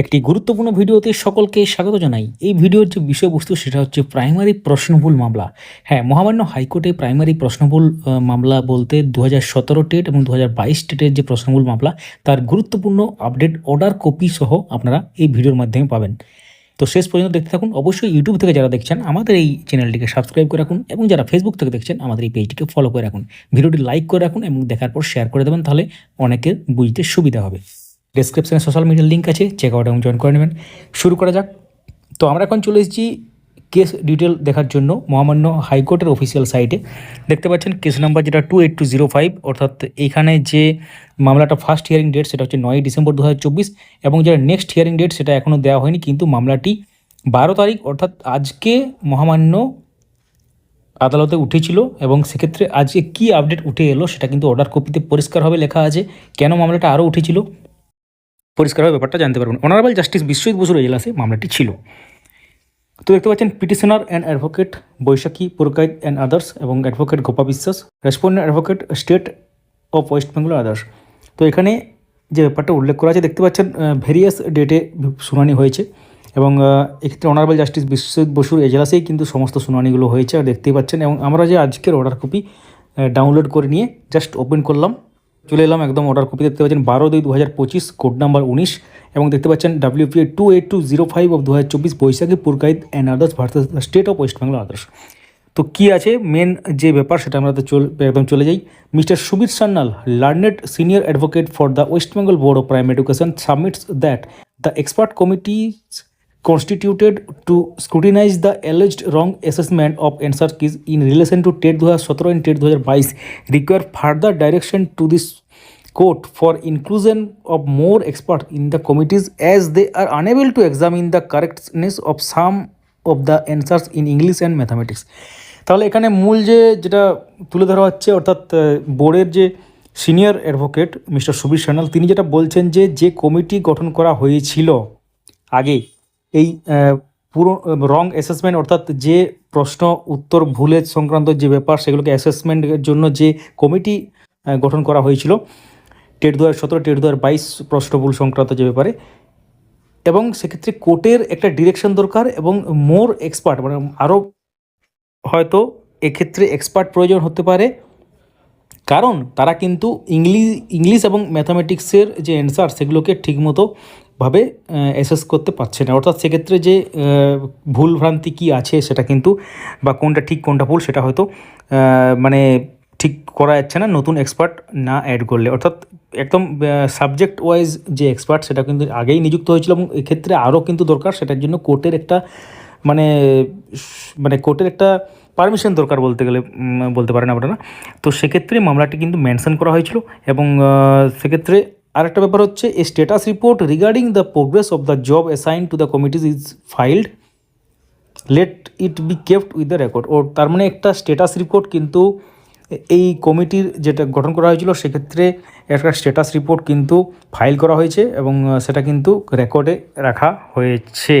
একটি গুরুত্বপূর্ণ ভিডিওতে সকলকে স্বাগত জানাই। এই ভিডিওর যে বিষয়বস্তু, সেটা হচ্ছে প্রাইমারি প্রশ্নভুল মামলা। হ্যাঁ মহামান্য হাইকোর্টে প্রাইমারি প্রশ্নভুল মামলা বলতে দু হাজার সতেরো টেট এবং দু হাজার বাইশ টেটের যে প্রশ্নভুল মামলা, তার গুরুত্বপূর্ণ আপডেট, অর্ডার কপি সহ আপনারা এই ভিডিওর মাধ্যমে পাবেন। তো শেষ পর্যন্ত দেখতে থাকুন। অবশ্যই ইউটিউব থেকে যারা দেখছেন, আমাদের এই চ্যানেলটিকে সাবস্ক্রাইব করে রাখুন এবং যারা ফেসবুক থেকে দেখছেন, আমাদের এই পেজটিকে ফলো করে রাখুন। ভিডিওটি লাইক করে রাখুন এবং দেখার পর শেয়ার করে দেবেন, তাহলে অনেকের বুঝতে সুবিধা হবে। ডেসক্রিপশনে সোশ্যাল মিডিয়ার লিঙ্ক আছে চেক আউট এবং জয়েন করে নেবেন। শুরু করা যাক। তো আমরা এখন চলে এসেছি কেস ডিটেল দেখার জন্য মহামান্য হাইকোর্টের অফিসিয়াল সাইটে দেখতে পাচ্ছেন কেস নাম্বার যেটা two eight two zero five অর্থাৎ এইখানে যে মামলাটা ফার্স্ট হিয়ারিং ডেট সেটা হচ্ছে নয় ডিসেম্বর দু হাজার চব্বিশ, এবং যেটা নেক্সট হিয়ারিং ডেট সেটা এখনও দেওয়া হয়নি, কিন্তু মামলাটি বারো তারিখ, অর্থাৎ আজকে মহামান্য আদালতে উঠেছিল, এবং সেক্ষেত্রে আজকে কি আপডেট উঠে এলো সেটা কিন্তু অর্ডার কপিতে পরিষ্কারভাবে লেখা আছে। কেন মামলাটা আরও উঠেছিল? পরিষ্কারভাবে ব্যাপারটা জানতে পারবেন। অনারেবল জাস্টিস বিশ্বজিৎ বসুর এজলাসে মামলাটি ছিল। তো দেখতে পাচ্ছেন petitioner and advocate Baishakhi, Purkait and others এবং advocate Gopa Biswas respondent advocate state of West Bengal others তো এখানে যে ব্যাপারটা উল্লেখ করা আছে, দেখতে পাচ্ছেন ভেরিয়াস ডেটে শুনানি হয়েছে এবং এক্ষেত্রে অনারেবল জাস্টিস বিশ্বজিৎ বসুর এজলাসেই কিন্তু সমস্ত শুনানিগুলো হয়েছে, আর দেখতেই পাচ্ছেন। এবং আমরা যে আজকের অর্ডার কপি ডাউনলোড করে নিয়ে জাস্ট ওপেন করলাম চলে এলাম একদম অর্ডার কপি দেখতে পাচ্ছেন বারো দুই দু পঁচিশ কোড নাম্বার উনিশ, এবং দেখতে পাচ্ছেন WPA two eight two zero five of দু হাজার চব্বিশ, Baishakhi Purkait and others versus state of West Bengal others তো কী আছে মেন যে ব্যাপার সেটা আমরা তো চল, একদম চলে যাই। Mister Subir Sanyal learned senior advocate for the West Bengal board of primary education submits that the expert committees constituted to scrutinize the alleged wrong assessment of answer keys in relation to TET 2017 and TET 2022 require further direction to this court for inclusion of more experts in the committees as they are unable to examine the correctness of some of the answers in English and mathematics তাহলে এখানে মূল যে যেটা তুলে ধরা হচ্ছে অর্থাৎ বোর্ডের যে senior advocate mister Subir Sanyal তিনি যেটা বলছেন যে যে কমিটি গঠন করা হয়েছিল আগে এই পুরো রং অ্যাসেসমেন্ট অর্থাৎ যে প্রশ্ন, উত্তর, ভুলের সংক্রান্ত যে ব্যাপার, সেগুলোকে অ্যাসেসমেন্টের জন্য যে কমিটি গঠন করা হয়েছিল টেট দু হাজার সতেরো টেট দু বাইশ প্রশ্ন ভুল সংক্রান্ত যে ব্যাপারে। এবং সেক্ষেত্রে কোর্টের একটা ডিরেকশন দরকার এবং মোর এক্সপার্ট মানে আরও হয়তো এক্ষেত্রে এক্সপার্ট প্রয়োজন হতে পারে। কারণ তারা কিন্তু ইংলিশ ইংলিশ এবং ম্যাথামেটিক্সের যে অ্যান্সার সেগুলোকে ঠিকমতো ভাবে অ্যাসেস করতে পারছে না। অর্থাৎ সেক্ষেত্রে যে ভুল ভ্রান্তি কী আছে সেটা কিন্তু, বা কোনটা ঠিক, কোনটা ভুল সেটা হয়তো মানে ঠিক করা যাচ্ছে না নতুন এক্সপার্ট না অ্যাড করলে। অর্থাৎ একদম সাবজেক্ট ওয়াইজ যে এক্সপার্ট সেটা কিন্তু আগেই নিযুক্ত হয়েছিল এবং এক্ষেত্রে আরও কিন্তু দরকার, সেটার জন্য কোর্টের একটা মানে মানে কোর্টের একটা পারমিশন দরকার বলতে গেলে বলতে পারেন আপনারা। তো সেক্ষেত্রে মামলাটি কিন্তু মেনশন করা হয়েছিল এবং সেক্ষেত্রে আরেকটা ব্যাপার হচ্ছে a status report regarding the progress of the job assign to the committees is filed let it be kept with the record ও তার মানে একটা স্ট্যাটাস রিপোর্ট কিন্তু এই কমিটির যেটা গঠন করা হয়েছিল, সেক্ষেত্রে একটা স্ট্যাটাস রিপোর্ট কিন্তু ফাইল করা হয়েছে এবং সেটা কিন্তু রেকর্ডে রাখা হয়েছে।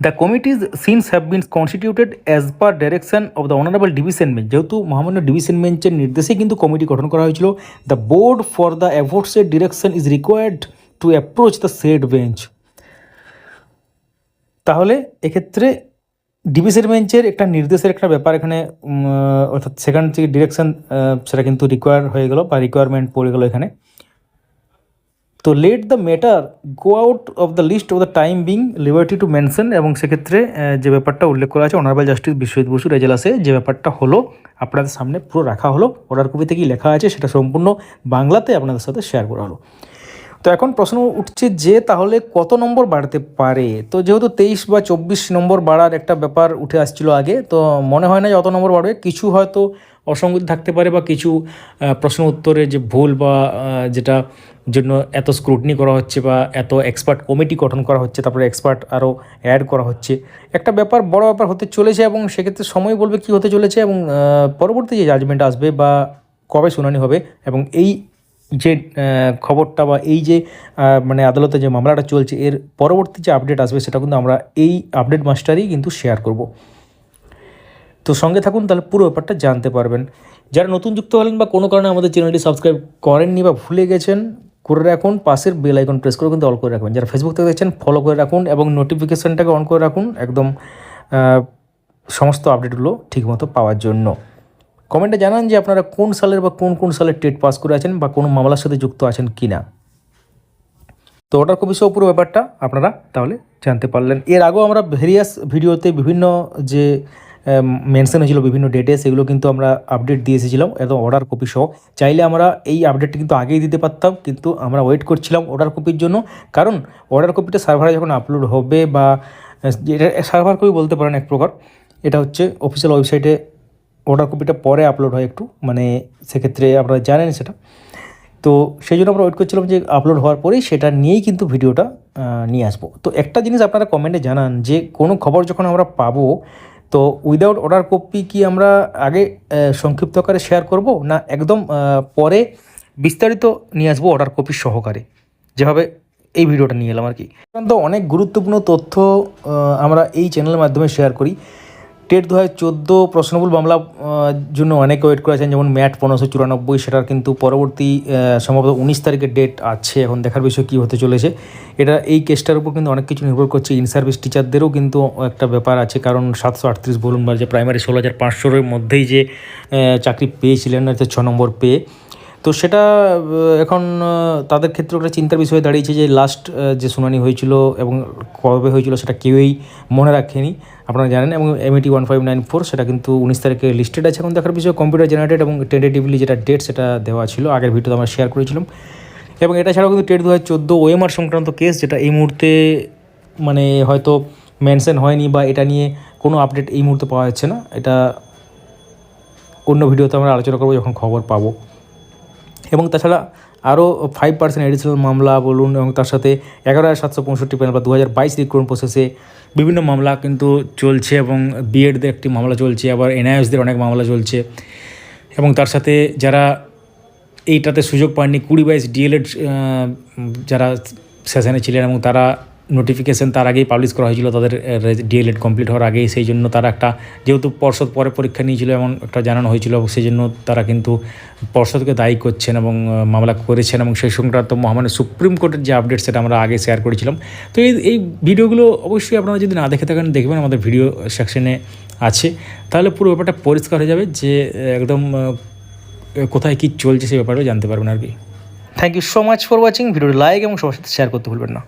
The committees since have been constituted as per direction of the honourable division bench যেহেতু মহামান্য ডিভিশন বেঞ্চের নির্দেশে কিন্তু কমিটি গঠন করা হয়েছিল the board for the aforesaid direction is required to approach the said bench তাহলে এক্ষেত্রে ডিভিশন বেঞ্চের একটা নির্দেশের একটা ব্যাপার এখানে অর্থাৎ সেখান থেকে ডিরেকশন সেটা কিন্তু রিকোয়ার হয়ে গেল বা রিকোয়ারমেন্ট পড়ে গেল এখানে। তো let the matter go out of the list of the time being liberty to mention এবং সেক্ষেত্রে যে ব্যাপারটা উল্লেখ করা আছে অনারেবল জাস্টিস বিশ্বজিৎ বসু এজলাসে যে ব্যাপারটা হলো, আপনাদের সামনে পুরো রাখা হলো অর্ডার কপিতে কি লেখা আছে সেটা সম্পূর্ণ বাংলাতে আপনাদের সাথে শেয়ার করা হলো। তো এখন প্রশ্ন উঠছে যে তাহলে কত নম্বর বাড়তে পারে? তো যেহেতু তেইশ বা চব্বিশ নম্বর বাড়ার একটা ব্যাপার উঠে আসছিল আগে, তো মনে হয় না যে অত নম্বর বাড়বে, কিছু হয়তো অসঙ্গতি থাকতে পারে বা কিছু প্রশ্ন উত্তরে যে ভুল বা যেটা জন্য এত স্ক্রুটনি করা হচ্ছে বা এত এক্সপার্ট কমিটি গঠন করা হচ্ছে, তারপরে এক্সপার্ট আরও অ্যাড করা হচ্ছে। একটা ব্যাপার, বড় ব্যাপার হতে চলেছে এবং সেক্ষেত্রে সময় বলবে কি হতে চলেছে এবং পরবর্তী যে জাজমেন্ট আসবে বা কবে শুনানি হবে এবং এই যে খবরটা বা এই যে মানে আদালতে যে মামলাটা চলছে, এর পরবর্তী যে আপডেট আসবে সেটা কিন্তু আমরা এই আপডেট মাস্টারই কিন্তু শেয়ার করব। তো সঙ্গে থাকুন, তাহলে পুরো ব্যাপারটা জানতে পারবেন। যারা নতুন যুক্ত হলেন বা কোনো কারণে আমাদের চ্যানেলটি সাবস্ক্রাইব করেননি বা ভুলে গেছেন, করে রাখুন, পাশের বেল আইকন প্রেস করে কিন্তু অল করে রাখবেন। যারা ফেসবুক থেকে দেখছেন ফলো করে রাখুন এবং নোটিফিকেশানটাকে অন করে রাখুন, একদম সমস্ত আপডেটগুলো ঠিকমতো পাওয়ার জন্য। কমেন্টে জানান যে আপনারা কোন সালের বা কোন কোন সালের টেট পাস করে আছেন বা কোনো মামলার সাথে যুক্ত আছেন কি না তো ওটার কপি সহ পুরো ব্যাপারটা আপনারা তাহলে জানতে পারলেন। এর আগেও আমরা ভেরিয়াস ভিডিওতে বিভিন্ন যে মেনশন হয়েছিল বিভিন্ন ডেটে সেগুলো কিন্তু আমরা আপডেট দিয়ে এসেছিলাম, একদম অর্ডার কপি সহ। চাইলে আমরা এই আপডেটটা কিন্তু আগেই দিতে পারতাম, কিন্তু আমরা ওয়েট করছিলাম অর্ডার কপির জন্য। কারণ অর্ডার কপিটা সার্ভারে যখন আপলোড হবে বা এটা সার্ভার কপি বলতে পারেন এক প্রকার, এটা হচ্ছে অফিসিয়াল ওয়েবসাইটে অর্ডার কপিটা পরে আপলোড হয় একটু মানে সেক্ষেত্রে আপনারা জানেন সেটা। তো সেই জন্য আমরা ওয়েট করছিলাম যে আপলোড হওয়ার পরেই সেটা নিয়েই কিন্তু ভিডিওটা নিয়ে আসব। তো একটা জিনিস আপনারা কমেন্টে জানান যে, কোনো খবর যখন আমরা পাবো তো উইদাউট অর্ডার কপি কি আমরা আগে সংক্ষিপ্ত আকারে শেয়ার করব না একদম পরে বিস্তারিত নিয়ে আসব অর্ডার কপি সহকারে? যেভাবে এই ভিডিওটা নিয়ে এলাম আর কি। অনেক গুরুত্বপূর্ণ তথ্য আমরা এই চ্যানেলের মাধ্যমে শেয়ার করি। টেট দু হাজার চোদ্দ প্রশ্নবুল মামলা জন্য অনেকে ওয়েট করেছেন, যেমন ম্যাট পনেরোশো চুরানব্বই, সেটার কিন্তু পরবর্তী সম্ভবত উনিশ তারিখের ডেট আছে। এখন দেখার বিষয় কী হতে চলেছে। এটা এই কেসটার উপর কিন্তু অনেক কিছু নির্ভর করছে। ইন সার্ভিস টিচারদেরও কিন্তু একটা ব্যাপার আছে, কারণ সাতশো আটত্রিশ বলুন বা যে প্রাইমারি ষোলো হাজার পাঁচশোর মধ্যেই যে চাকরি পেয়েছিলেন ছ নম্বর পেয়ে তো সেটা এখন তাদের ক্ষেত্রে একটা চিন্তার বিষয় দাঁড়িয়েছে যে লাস্ট যে শুনানি হয়েছিল এবং কবে হয়েছিল সেটা কেউই মনে রাখেনি, আপনারা জানেন, এবং MET one five nine four সেটা কিন্তু উনিশ তারিখে লিস্টেড আছে, এখন দেখার বিষয়ে কম্পিউটার জেনারেটেড এবং টেন্টেটিভলি যেটা ডেট সেটা দেওয়া ছিল, আগের ভিডিওতে আমরা শেয়ার করেছিলাম। এবং এটা ছাড়াও কিন্তু টেট দু হাজার চোদ্দ ওএমআর সংক্রান্ত কেস যেটা এই মুহূর্তে মানে হয়তো মেনশন হয়নি বা এটা নিয়ে কোনো আপডেট এই মুহূর্তে পাওয়া যাচ্ছে না, এটা অন্য ভিডিওতে আমরা আলোচনা করব, যখন খবর পাবো। এবং তাছাড়া আরও ফাইভ পার্সেন্ট এডিশনাল মামলা বলুন এবং তার সাথে এগারো হাজার সাতশো পঁয়ষট্টি প্যানেল বা দু হাজার বাইশ রিক্রুটমেন্ট প্রসেসে বিভিন্ন মামলা কিন্তু চলছে এবং বিএডদের একটি মামলা চলছে, আবার এনআইএসদের অনেক মামলা চলছে। এবং তার সাথে যারা এইটাতে সুযোগ পাননি, কুড়ি বাইশ ডিএলএড যারা সেশনে ছিলেন এবং তারা নোটিফিকেশন তার আগেই পাবলিশ করা হয়েছিল, তাদের ডিএলএড কমপ্লিট হওয়ার আগেই। সেই জন্য তারা একটা, যেহেতু পর্ষদ পরে পরীক্ষা নিয়েছিল এমন একটা জানানো হয়েছিল সেই জন্য তারা কিন্তু পর্ষদকে দায়ী করছেন এবং মামলা করেছেন, এবং সেই সংক্রান্ত মহামান্য সুপ্রিম কোর্টের যে আপডেট সেটা আমরা আগে শেয়ার করেছিলাম। তো এই এই ভিডিওগুলো অবশ্যই আপনারা যদি না দেখে থাকেন, দেখবেন আমাদের ভিডিও সেকশনে আছে। তাহলে পুরো ব্যাপারটা পরিষ্কার হয়ে যাবে যে, একদম কোথায় কী চলছে সেই ব্যাপারেও জানতে পারবেন আর কি। Thank you so much for watching ভিডিওটি লাইক এবং সবার সাথে শেয়ার করতে ভুলবেন না।